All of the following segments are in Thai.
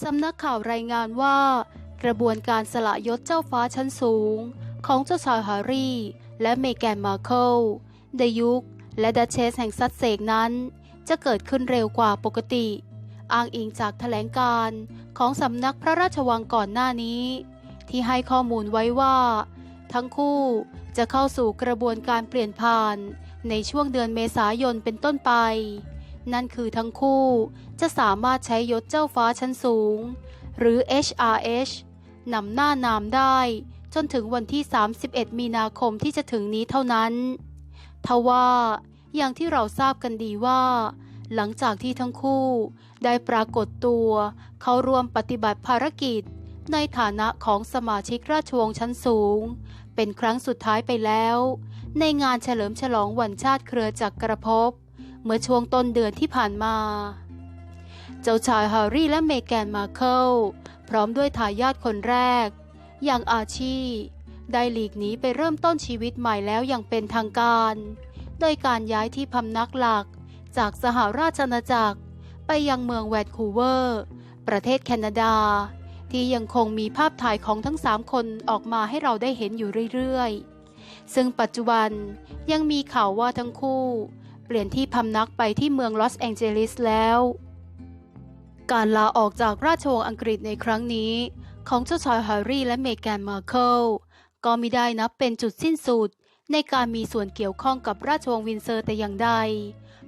สำนักข่าวรายงานว่า กระบวนการสละยศเจ้าฟ้าชั้นสูง ของเจ้าชายแฮร์รี่ และเมแกนมาร์เคิลเดยุค และดัชเชสแห่งซัสเซกนั้น จะเกิดขึ้นเร็วกว่าปกติ อ้างอิงจากแถลงการของสำนักพระราชวังก่อนหน้านี้ ที่ให้ข้อมูลไว้ว่า ทั้งคู่จะเข้าสู่กระบวนการเปลี่ยนผ่านในช่วงเดือนเมษายนเป็นต้นไป นั่นคือทั้งคู่จะสามารถใช้ยศเจ้าฟ้าชั้นสูง หรือ HRH นำหน้านามได้ จนถึงวันที่ 31 มีนาคมที่จะถึงนี้เท่านั้น ทว่าอย่างที่เราทราบกันดีว่า หลังจากที่ทั้งคู่ได้ปรากฏตัว เข้าร่วมปฏิบัติภารกิจ ในฐานะของสมาชิกราชวงศ์ชั้นสูง เป็นครั้งสุดท้ายไปแล้ว ในงานเฉลิมฉลองวันชาติเครือจักกรภพ เมื่อช่วงต้นเดือนที่ผ่านมา เจ้าชายแฮร์รี่และเมแกนมาเคิลพร้อมด้วยทายาทคนแรก อย่างอาชีได้หลีกหนีไปเริ่มต้นชีวิตใหม่แล้วอย่างเป็นทางการ โดยการย้ายที่พำนักหลักจากสหราชอาณาจักร ไปยังเมืองแวนคูเวอร์ ประเทศแคนาดา ที่ยังคงมีภาพถ่ายของทั้งสามคนออกมาให้เราได้เห็นอยู่เรื่อยๆ ซึ่งปัจจุบันยังมีข่าวว่าทั้งคู่ ปลี่ยนที่พำนักไปที่เมืองลอสแองเจลิสแล้ว การลาออกจากราชวงศ์อังกฤษในครั้งนี้ ของเจ้าชายแฮร์รี่และเมแกนมาร์เคิลก็มิได้นับเป็นจุดสิ้นสุด ในการมีส่วนเกี่ยวข้องกับราชวงศ์วินเซอร์แต่อย่างใด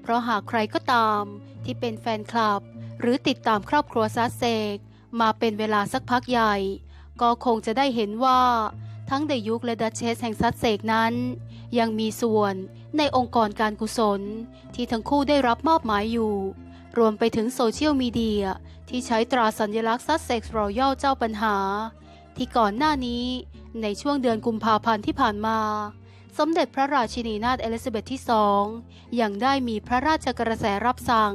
เพราะหากใครก็ตามที่เป็นแฟนคลับ หรือติดตามครอบครัวซัสเซก มาเป็นเวลาสักพักใหญ่ ก็คงจะได้เห็นว่า ทั้งเดยุคและดัชเชสแห่งซัสเซกนั้น ยังมีส่วนในองค์กรการกุศล ที่ทั้งคู่ได้รับมอบหมายอยู่ รวมไปถึงโซเชียลมีเดียที่ใช้ตราสัญลักษณ์ซัสเซ็กซ์รอยัลเจ้าปัญหา ที่ก่อนหน้านี้ในช่วงเดือนกุมภาพันธ์ที่ผ่านมา สมเด็จพระราชินีนาถเอลิซาเบธที่สองยังได้มีพระราชกระแสรับสั่ง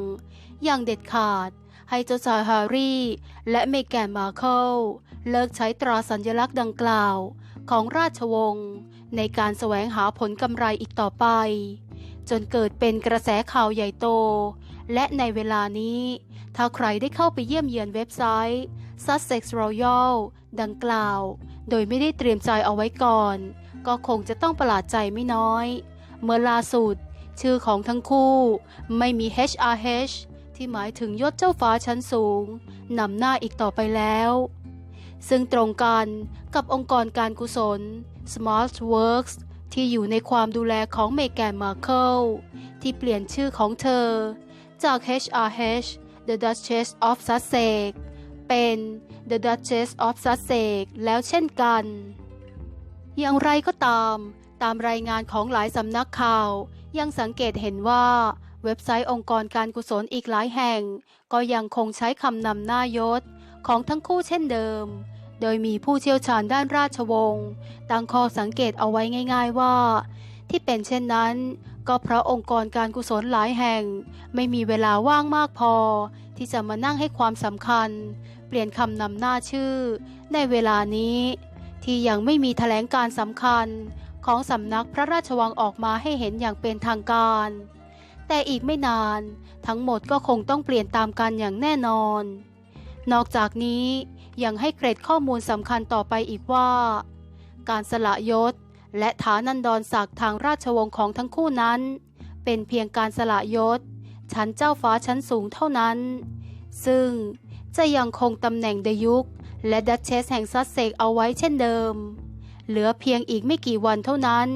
อย่างเด็ดขาดให้เจ้าชายแฮร์รี่ และเมแกนมาเคิลเลิกใช้ตราสัญลักษณ์ดังกล่าว ของราชวงศ์ในการแสวงหาผลกำไรอีกต่อไป จนเกิดเป็นกระแสข่าวใหญ่โต และในเวลานี้ ถ้าใครได้เข้าไปเยี่ยมเยือนเว็บไซต์ Sussex Royal ดังกล่าว โดยไม่ได้เตรียมใจเอาไว้ก่อน ก็คงจะต้องประหลาดใจไม่น้อย เมื่อล่าสุด ชื่อของทั้งคู่ไม่มี HRH ที่หมายถึงยศเจ้าฟ้าชั้นสูงนำหน้าอีกต่อไปแล้ว ซึ่งตรงกันกับองค์กรการกุศล Smart Works ที่อยู่ในความดูแลของเมแกนมาร์เคิลที่เปลี่ยนชื่อของเธอ จาก HRH The Duchess of Sussex เป็น The Duchess of Sussex แล้วเช่นกัน อย่างไรก็ตาม ตามรายงานของหลายสำนักข่าว ยังสังเกตเห็นว่าเว็บไซต์องค์กรการกุศลอีกหลายแห่ง ก็ยังคงใช้คำนำหน้ายศ ของทั้งคู่เช่นเดิม โดยมีผู้เชี่ยวชาญด้านราชวงศ์ตั้งข้อสังเกตเอาไว้ง่าย ๆว่า ที่เป็นเช่นนั้น ก็เพราะองค์กรการกุศลหลายแห่ง ไม่มีเวลาว่างมากพอ ที่จะมานั่งให้ความสำคัญ เปลี่ยนคำนำหน้าชื่อ ในเวลานี้ ที่ยังไม่มีแถลงการสำคัญของสำนักพระราชวังออกมาให้เห็นอย่างเป็นทางการ แต่อีกไม่นาน ทั้งหมดก็คงต้องเปลี่ยนตามกันอย่างแน่นอน นอกจากนี้ยังให้เกร็ดข้อมูลสำคัญต่อไปอีกว่า การสละยศและฐานันดรศักดิ์ทางราชวงศ์ของทั้งคู่นั้น เป็นเพียงการสละยศ ชั้นเจ้าฟ้าชั้นสูงเท่านั้น ซึ่งจะยังคงตำแหน่งเดยุคและดัชเชสแห่งซัสเซกเอาไว้เช่นเดิม เหลือเพียงอีกไม่กี่วันเท่านั้น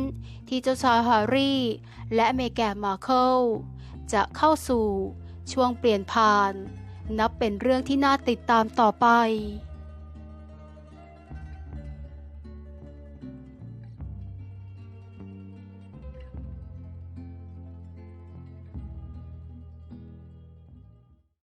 ที่เจ้าชายฮร์รี่ และเมแกนมาร์เคิลจะเข้าสู่ช่วงเปลี่ยนผ่าน นับเป็นเรื่องที่น่าติดตามต่อไป